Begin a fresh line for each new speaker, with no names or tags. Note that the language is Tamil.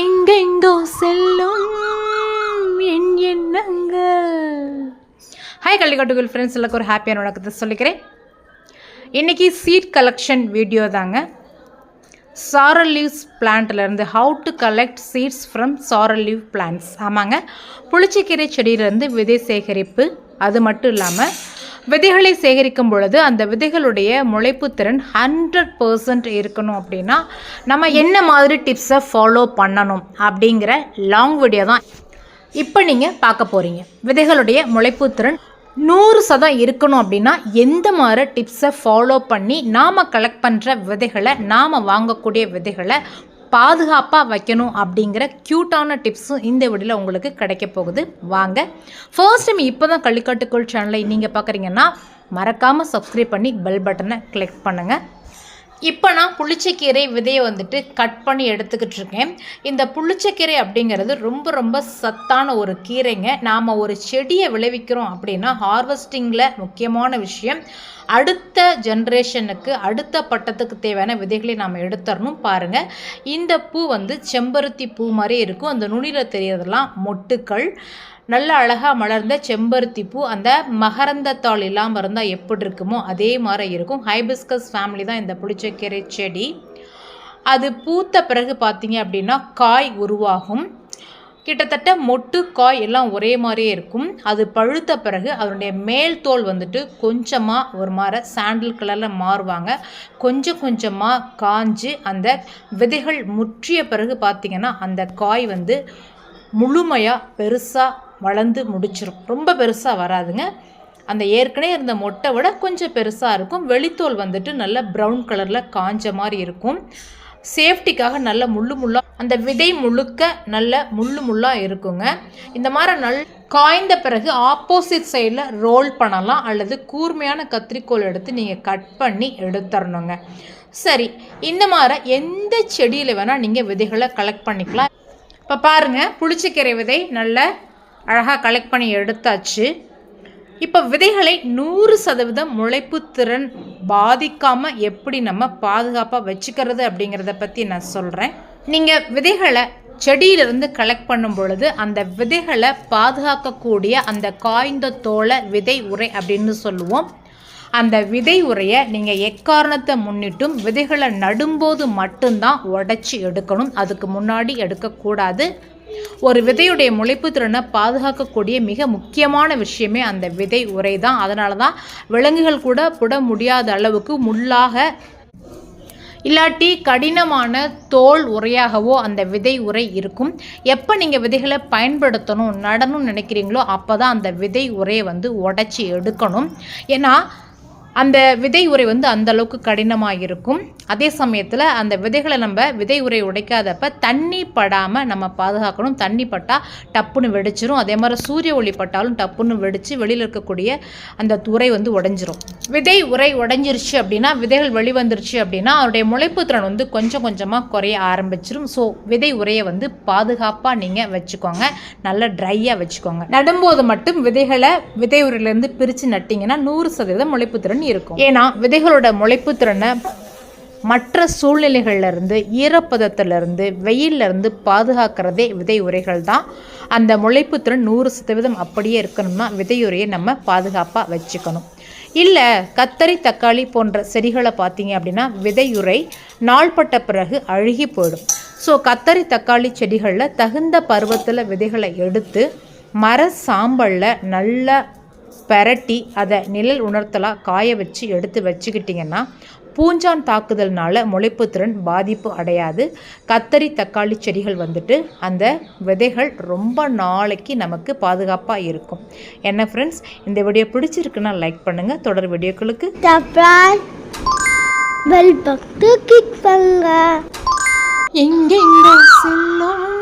எங்கெங்கோ செல்லும் என் எண்ணங்கள். ஹாய் கள்ளிக்கட்டுகள் ஃப்ரெண்ட்ஸ் எல்லாருக்கும் ஒரு ஹாப்பியான வணக்கத்தை சொல்லிக்கிறேன். இன்றைக்கி சீட் கலெக்ஷன் வீடியோ தாங்க. சாரல் leaves பிளான்ட்லேருந்து how to collect seeds from sorrel leaf plants ஆமாங்க. புளிச்சக்கீரை செடியிலேருந்து விதை சேகரிப்பு அது மட்டும் இல்லாமல் விதைகளை சேகரிக்கும் பொழுது அந்த விதைகளுடைய முளைப்பு திறன் ஹண்ட்ரட் பர்சன்ட் இருக்கணும் அப்படின்னா நம்ம என்ன மாதிரி டிப்ஸை ஃபாலோ பண்ணணும் அப்படிங்கிற லாங் வீடியோ தான் இப்போ நீங்கள் பார்க்க போகிறீங்க விதைகளுடைய முளைப்பு திறன் நூறு சதம் இருக்கணும் அப்படின்னா எந்த மாதிரி டிப்ஸை ஃபாலோ பண்ணி நாம் கலெக்ட் பண்ணுற விதைகளை நாம் வாங்கக்கூடிய விதைகளை பாதுகாப்பாக வைக்கணும் அப்படிங்கிற க்யூட்டான டிப்ஸும் இந்த வீடியோவில் உங்களுக்கு கிடைக்க போகுது. வாங்க. ஃபர்ஸ்ட் டைம் இப்போ தான் கள்ளிக்காட்டுக்குள் சேனலை நீங்கள் பார்க்குறீங்கன்னா மறக்காமல் சப்ஸ்கிரைப் பண்ணி பெல் பட்டனை கிளிக் பண்ணுங்கள் இப்போ நான் புளிச்சக்கீரை விதையை வந்துட்டு கட் பண்ணி எடுத்துக்கிட்டு இருக்கேன். இந்த புளிச்சக்கீரை அப்படிங்கிறது ரொம்ப ரொம்ப சத்தான ஒரு கீரைங்க. நாம் ஒரு செடியை விளைவிக்கிறோம் அப்படின்னா ஹார்வெஸ்டிங்கில் முக்கியமான விஷயம். அடுத்த ஜென்ரேஷனுக்கு அடுத்த பட்டத்துக்கு தேவையான விதைகளை நாம் எடுத்துடணும் பாருங்கள் இந்த பூ வந்து செம்பருத்தி பூ மாதிரி இருக்கும். அந்த நுனியில் தெரியறதெல்லாம் மொட்டுக்கள். நல்ல அழகாக மலர்ந்த செம்பருத்தி பூ அந்த மகரந்தத்தாள் இல்லாமல் இருந்தால் எப்படி இருக்குமோ அதே மாதிரி இருக்கும். ஹைபிஸ்கஸ் ஃபேமிலி தான் இந்த புளிச்சக்கீரை செடி. அது பூத்த பிறகு பார்த்தீங்க அப்படின்னா காய் உருவாகும். கிட்டத்தட்ட மொட்டு காய் எல்லாம் ஒரே மாதிரியே இருக்கும். அது பழுத்த பிறகு அதனுடைய மேல் தோல் வந்துட்டு கொஞ்சமாக ஒரு மாதிரி சாண்டில் கலரில் மாறுவாங்க. கொஞ்சம் கொஞ்சமாக காஞ்சு அந்த விதைகள் முற்றிய பிறகு பார்த்திங்கன்னா அந்த காய் வந்து முழுமையாக பெருசாக வளர்ந்து முடிச்சிடும் ரொம்ப பெருசாக வராதுங்க. அந்த ஏற்கனவே இருந்த மொட்டை விட கொஞ்சம் பெருசாக இருக்கும். வெளித்தோல் வந்துட்டு நல்ல ப்ரௌன் கலரில் காஞ்ச மாதிரி இருக்கும். சேஃப்டிக்காக நல்ல முள்ளு முள்ளாக அந்த விதை முழுக்க நல்ல முள்ளு முள்ளாக இருக்குங்க. இந்த மாதிரி நல் காய்ந்த பிறகு ஆப்போசிட் சைடில் ரோல் பண்ணலாம். அல்லது கூர்மையான கத்திரிக்கோல் எடுத்து நீங்கள் கட் பண்ணி எடுத்துடணுங்க சரி இந்த மாதிரி எந்த செடியில் வேணால் நீங்கள் விதைகளை கலெக்ட் பண்ணிக்கலாம். இப்போ பாருங்கள் புளிச்சக்கீரை விதை நல்ல அழகாக கலெக்ட் பண்ணி எடுத்தாச்சு. இப்போ விதைகளை நூறு சதவீதம் முளைப்பு திறன் பாதிக்காமல் எப்படி நம்ம பாதுகாப்பாக வச்சுக்கிறது அப்படிங்கிறத பற்றி நான் சொல்கிறேன் நீங்கள் விதைகளை செடியிலிருந்து கலெக்ட் பண்ணும் பொழுது அந்த விதைகளை பாதுகாக்கக்கூடிய அந்த காய்ந்த தோலை விதை உரை அப்படின்னு சொல்லுவோம். அந்த விதை உரையை நீங்கள் எக்காரணத்தை முன்னிட்டும் விதைகளை நடும்போது மட்டும்தான் உடச்சி எடுக்கணும். அதுக்கு முன்னாடி எடுக்கக்கூடாது. ஒரு விதையுடைய முளைப்பு திறனை பாதுகாக்கக்கூடிய மிக முக்கியமான விஷயமே அந்த விதை உரை தான் அதனால தான் விலங்குகள் கூட புட முடியாத அளவுக்கு முள்ளாக இல்லாட்டி கடினமான தோல் உரையாகவோ அந்த விதை உரை இருக்கும். எப்போ நீங்கள் விதைகளை பயன்படுத்தணும் நடணும்னு நினைக்கிறீங்களோ அப்போ தான் அந்த விதை உரையை வந்து உடச்சி எடுக்கணும். ஏன்னா அந்த விதை உரை வந்து அந்த அளவுக்கு கடினமாக இருக்கும் அதே சமயத்தில் அந்த விதைகளை நம்ம விதை உரை உடைக்காதப்ப தண்ணி படாமல் நம்ம பாதுகாக்கணும். தண்ணி பட்டால் டப்புன்னு வெடிச்சிரும். அதே மாதிரி சூரிய ஒளி பட்டாலும் டப்புன்னு வெடித்து வெளியில் இருக்கக்கூடிய அந்த உரை வந்து உடைஞ்சிரும். விதை உரை உடைஞ்சிருச்சு அப்படின்னா விதைகள் வெளிவந்துருச்சு அப்படின்னா அவருடைய முளைப்பு திறன் வந்து கொஞ்சம் கொஞ்சமாக குறைய ஆரம்பிச்சிரும். ஸோ விதை உரையை வந்து பாதுகாப்பாக நீங்கள் வச்சுக்கோங்க. நல்லா ட்ரையாக வச்சுக்கோங்க. நடும்போது மட்டும் விதைகளை விதை உரையிலேருந்து பிரித்து நட்டிங்கன்னா நூறு சதவீதம் முளைப்பு திறன் இருக்கும். ஏன்னா விதைகளோட முளைப்பு திறனை மற்ற சூழ்நிலைகள்லேருந்து ஈரப்பதத்திலிருந்து வெயிலிருந்து பாதுகாக்கிறதே விதை உரைகள் தான் அந்த முளைப்பு திறன் நூறு சதவீதம் அப்படியே இருக்கணும்னா விதையுரையை நம்ம பாதுகாப்பாக வச்சுக்கணும். இல்லை கத்தரி தக்காளி போன்ற செடிகளை பார்த்தீங்க அப்படின்னா விதையுறை நாள்பட்ட பிறகு அழுகி போயிடும். ஸோ கத்தரி தக்காளி செடிகளில் தகுந்த பருவத்தில் விதைகளை எடுத்து மர சாம்பலில் நல்லா பெரட்டி அதை நிழல் உணர்த்தலாக காய வச்சு எடுத்து வச்சுக்கிட்டிங்கன்னா பூஞ்சான் தாக்குதல்னால முளைப்பு திறன் பாதிப்பு அடையாது. கத்தரி தக்காளி செடிகள் வந்துட்டு அந்த விதைகள் ரொம்ப நாளைக்கு நமக்கு பாதுகாப்பாக இருக்கும். என்ன ஃப்ரெண்ட்ஸ் இந்த வீடியோ பிடிச்சிருக்குன்னா லைக் பண்ணுங்கள் தொடர் வீடியோக்களுக்கு
பெல் பக்கத்து கிளிக் பண்ணுங்க.
எங்கெங்க செல்லும்